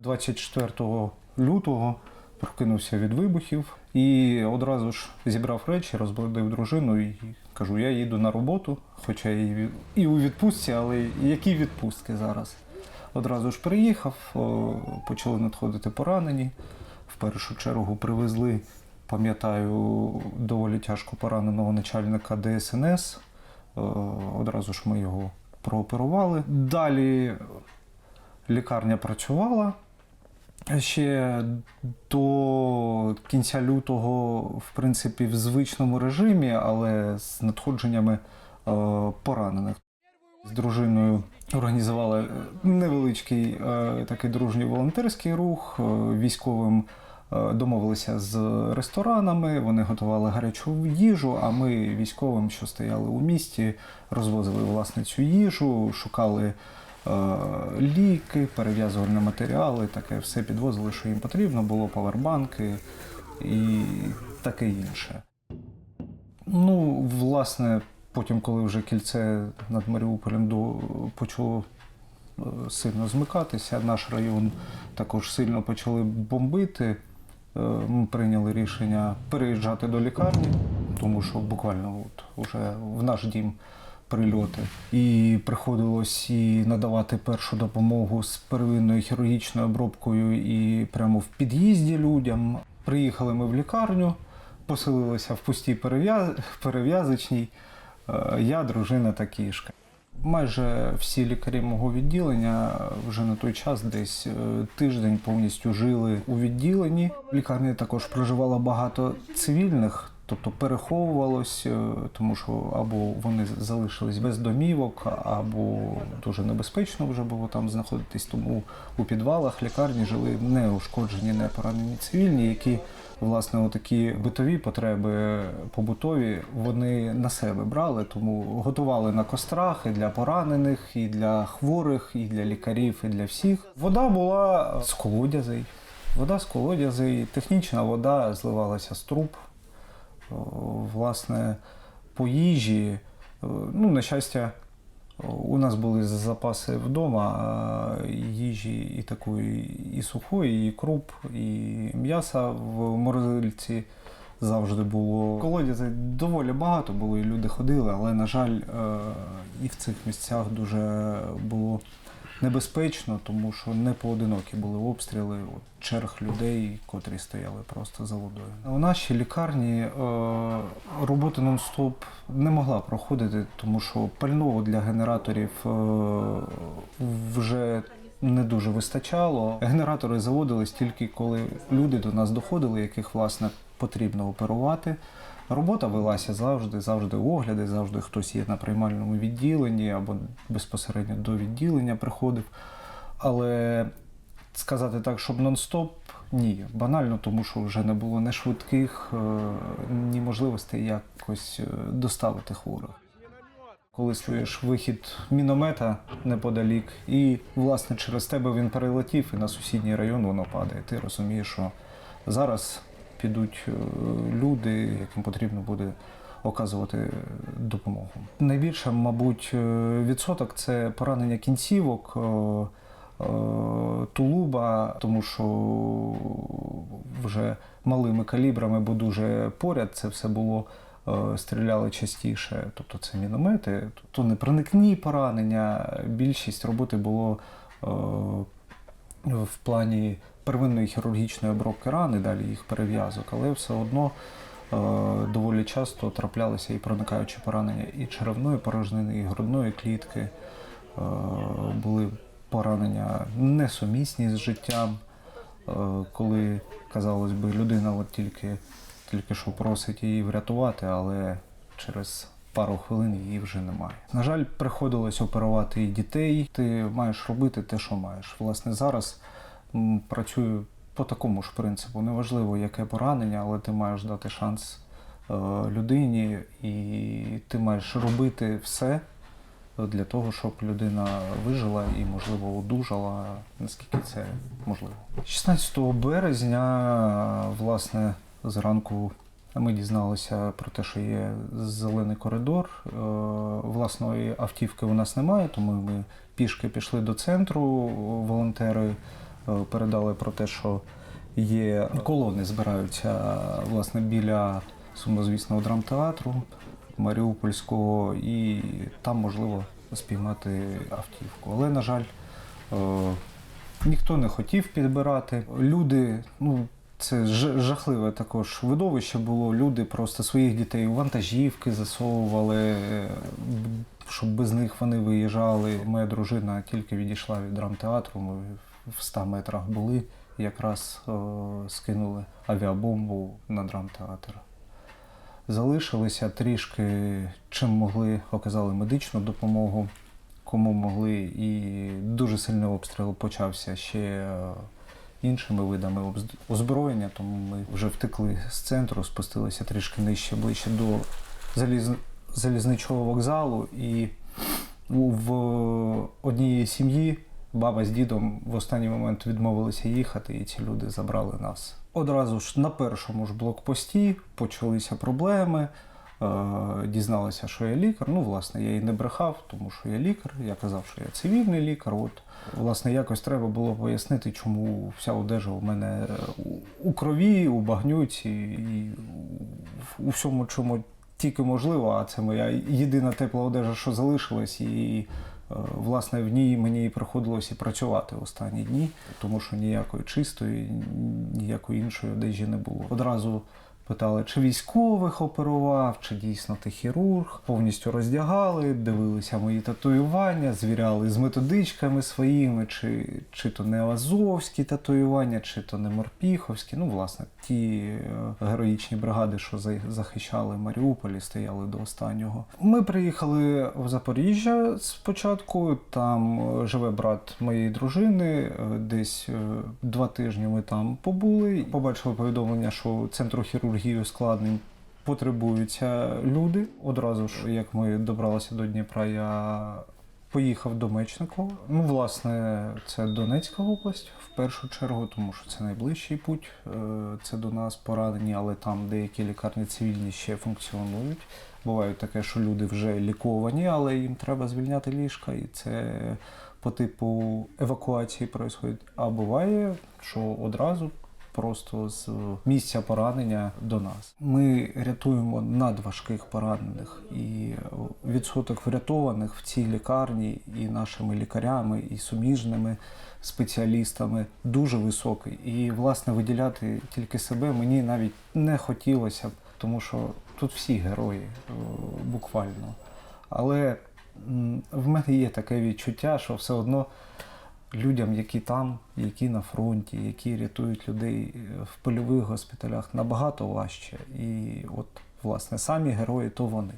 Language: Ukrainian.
24 лютого прокинувся від вибухів і одразу ж зібрав речі, розбудив дружину і кажу: я їду на роботу, хоча і, і у відпустці, але які відпустки зараз? Одразу ж приїхав, почали надходити поранені. В першу чергу привезли, пам'ятаю, доволі тяжко пораненого начальника ДСНС. Одразу ж ми його прооперували. Далі лікарня працювала. Ще до кінця лютого, в принципі, в звичному режимі, але з надходженнями е, поранених. З дружиною організували е, невеличкий е, такий дружній волонтерський рух. Військовим домовилися з ресторанами, вони готували гарячу їжу, а ми військовим, що стояли у місті, розвозили власне цю їжу, шукали ліки, перев'язувальні матеріали, таке все підвозили, що їм потрібно було, павербанки і таке інше. Ну, власне, потім, коли вже кільце над Маріуполем почало е, сильно змикатися, наш район також сильно почали бомбити. Е, Ми прийняли рішення переїжджати до лікарні, тому що буквально от уже в наш дім прильоти. І приходилось і надавати першу допомогу з первинною хірургічною обробкою і прямо в під'їзді людям. Приїхали ми в лікарню, поселилися в пустій перев'яз... перев'язочній. Е, Я, дружина та кішка. Майже всі лікарі мого відділення вже на той час десь е, тиждень повністю жили у відділенні. В лікарні також проживало багато цивільних, тобто переховувалось, е, тому що або вони залишились без домівок, або дуже небезпечно вже було там знаходитись. Тому у підвалах лікарні жили неушкоджені, не поранені цивільні, які власне отакі битові потреби побутові вони на себе брали, тому готували на кострах і для поранених, і для хворих, і для лікарів, і для всіх. Вода була з колодязей. Вода з колодязей, технічна вода зливалася з труб. Власне, по їжі, е, ну, на щастя, у нас були запаси вдома їжі і такої, і сухої, і круп, і м'яса в морозильці завжди було. Колодязей доволі багато було, і люди ходили, але, на жаль, е, і в цих місцях дуже було небезпечно, тому що не поодинокі були обстріли черг людей, котрі стояли просто за водою. У нашій лікарні е, робота нон-стоп не могла проходити, тому що пального для генераторів е, вже не дуже вистачало. Генератори заводились тільки коли люди до нас доходили, яких власне потрібно оперувати. Робота велася завжди, завжди огляди, завжди хтось є на приймальному відділенні або безпосередньо до відділення приходив. Але сказати так, щоб нон-стоп, ні. Банально, тому що вже не було ні швидких, е, ні можливостей якось е, доставити хворих. Коли чуєш вихід міномета неподалік, і власне через тебе він перелетів, і на сусідній район воно падає. Ти розумієш, що зараз підуть е, люди, яким потрібно буде оказувати допомогу. Найбільше, мабуть, е, відсоток це поранення кінцівок. е, Тулуба, тому що вже малими калібрами, бо дуже поряд це все було, стріляли частіше. Тобто це міномети, то непроникні поранення. Більшість роботи було в плані первинної хірургічної обробки ран і далі їх перев'язок, але все одно е, доволі часто траплялися і проникаючі поранення і черевної порожнини, і грудної клітки. Е, були поранення несумісні з життям, е, коли, казалось би, людина от тільки, тільки що просить її врятувати, але через пару хвилин її вже немає. На жаль, приходилось оперувати і дітей. Ти маєш робити те, що маєш. Власне, зараз працюю по такому ж принципу. Неважливо, яке поранення, але ти маєш дати шанс е, людині, і ти маєш робити все для того, щоб людина вижила і, можливо, одужала, наскільки це можливо. 16 березня, власне, зранку ми дізналися про те, що є зелений коридор. Е, Власної автівки у нас немає, тому ми пішки пішли до центру. Волонтери передали про те, що є колони збираються власне біля сумнозвісного драмтеатру Маріупольського, і там можливо спіймати автівку. Але, на жаль, е, ніхто не хотів підбирати. Люди, ну. Це жахливе також видовище було. Люди просто своїх дітей у вантажівки засовували, е, щоб без них вони виїжджали. Моя дружина тільки відійшла від драмтеатру. В 100 метрах були, якраз е, скинули авіабомбу на драмтеатр. Залишилися трішки, чим могли, оказали медичну допомогу, кому могли, і дуже сильний обстріл почався ще е, іншими видами озброєння, тому ми вже втекли з центру, спустилися трішки нижче, ближче до заліз... залізничого вокзалу. І в однієї сім'ї баба з дідом в останній момент відмовилися їхати, і ці люди забрали нас. Одразу ж на першому ж блокпості почалися проблеми. Е, Дізналися, що я лікар. Ну, власне, я і не брехав, тому що я лікар. Я казав, що я цивільний лікар. От, власне, якось треба було пояснити, чому вся одежа у мене у- у крові, у багнюці і у- всьому, чому тільки можливо, а це моя єдина тепла одежа, що залишилась, і е, власне в ній мені приходилось і працювати останні дні, тому що ніякої чистої, ніякої іншої одежі не було. Одразу питали, чи військових оперував, чи дійсно ти хірург. Повністю роздягали, дивилися мої татуювання, звіряли з методичками своїми, чи, чи то не азовські татуювання, чи то не морпіховські. Ну, власне, ті е, героїчні бригади, що захищали Маріуполь і стояли до останнього. Ми приїхали в Запоріжжя спочатку. Там е, живе брат моєї дружини. е, Десь два тижні ми там побули. Побачили повідомлення, що центру хірургії ускладнень потребуються люди. Одразу ж, як ми добралися до Дніпра, я поїхав до Мечникова. Ну, власне, це Донецька область в першу чергу, тому що це найближчий путь. е, Це до нас поранені, але там деякі лікарні цивільні ще функціонують. Буває таке, що люди вже ліковані, але їм треба звільняти ліжка, і це по типу евакуації відбувається. А буває, що одразу просто з місця поранення до нас. Ми рятуємо надважких поранених, і відсоток врятованих в цій лікарні і нашими лікарями, і суміжними спеціалістами дуже високий. І власне виділяти тільки себе мені навіть не хотілося б, тому що тут всі герої е, буквально. Але в мене є таке відчуття, що все одно людям, які там, які на фронті, які рятують людей е, в польових госпіталях, набагато важче. І от, власне, самі герої то вони.